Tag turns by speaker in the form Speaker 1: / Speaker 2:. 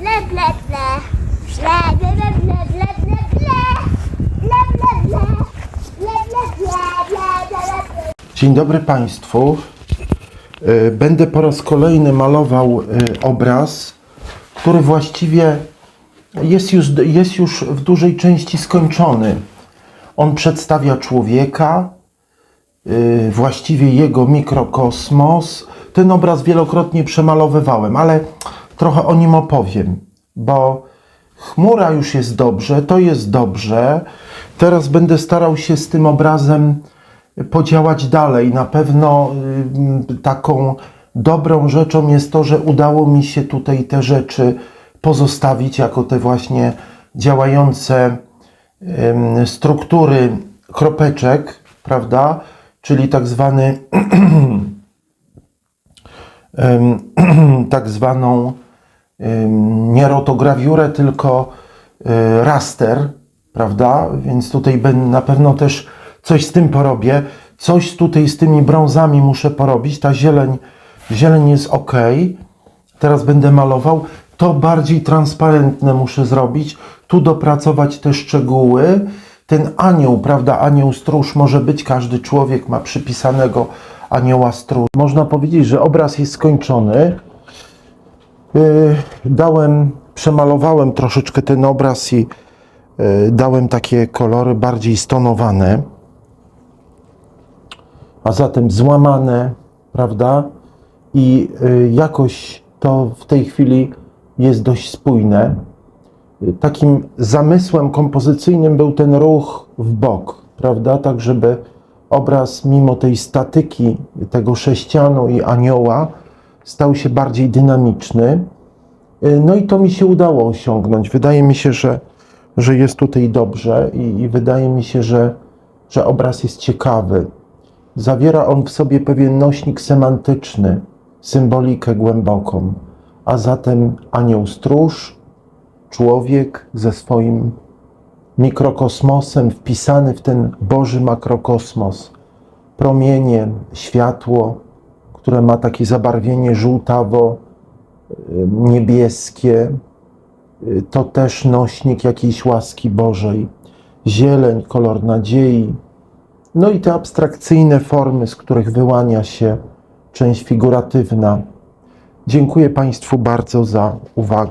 Speaker 1: ble, ble, ble. Ble, ble, ble, ble, ble, ble, ble. Ble, ble, ble. Ble, ble, ble, ble, ble, ble.
Speaker 2: Dzień dobry Państwu. E, Będę po raz kolejny malował e, obraz, który właściwie jest już, jest już w dużej części skończony. On przedstawia człowieka, e, właściwie jego mikrokosmos. Ten obraz wielokrotnie przemalowywałem, ale trochę o nim opowiem, bo chmura już jest dobrze, to jest dobrze. Teraz będę starał się z tym obrazem podziałać dalej. Na pewno y, taką dobrą rzeczą jest to, że udało mi się tutaj te rzeczy pozostawić jako te właśnie działające struktury kropeczek, prawda? Czyli tak zwany tak zwaną nie rotograwiurę, tylko y, raster, prawda? Więc tutaj na pewno też coś z tym porobię. Coś tutaj z tymi brązami muszę porobić. Ta zieleń, zieleń jest ok. Teraz będę malował. To bardziej transparentne muszę zrobić. Tu dopracować te szczegóły. Ten anioł, prawda? Anioł stróż może być. Każdy człowiek ma przypisanego anioła stróż. Można powiedzieć, że obraz jest skończony. Yy, dałem, przemalowałem troszeczkę ten obraz i yy, dałem takie kolory bardziej stonowane, a zatem złamane, prawda? I yy, jakoś to w tej chwili jest dość spójne. Takim zamysłem kompozycyjnym był ten ruch w bok, prawda? Tak, żeby obraz, mimo tej statyki tego sześcianu i anioła, stał się bardziej dynamiczny. Y, No i to mi się udało osiągnąć. Wydaje mi się, że, że jest tutaj dobrze i, i wydaje mi się, że, że obraz jest ciekawy. Zawiera on w sobie pewien nośnik semantyczny, symbolikę głęboką, a zatem anioł stróż, człowiek ze swoim mikrokosmosem wpisany w ten Boży makrokosmos, promieniem, światło, które ma takie zabarwienie żółtawo, y, niebieskie, y, to też nośnik jakiejś łaski Bożej. Zieleń, kolor nadziei. No i te abstrakcyjne formy, z których wyłania się część figuratywna. Dziękuję Państwu bardzo za uwagę.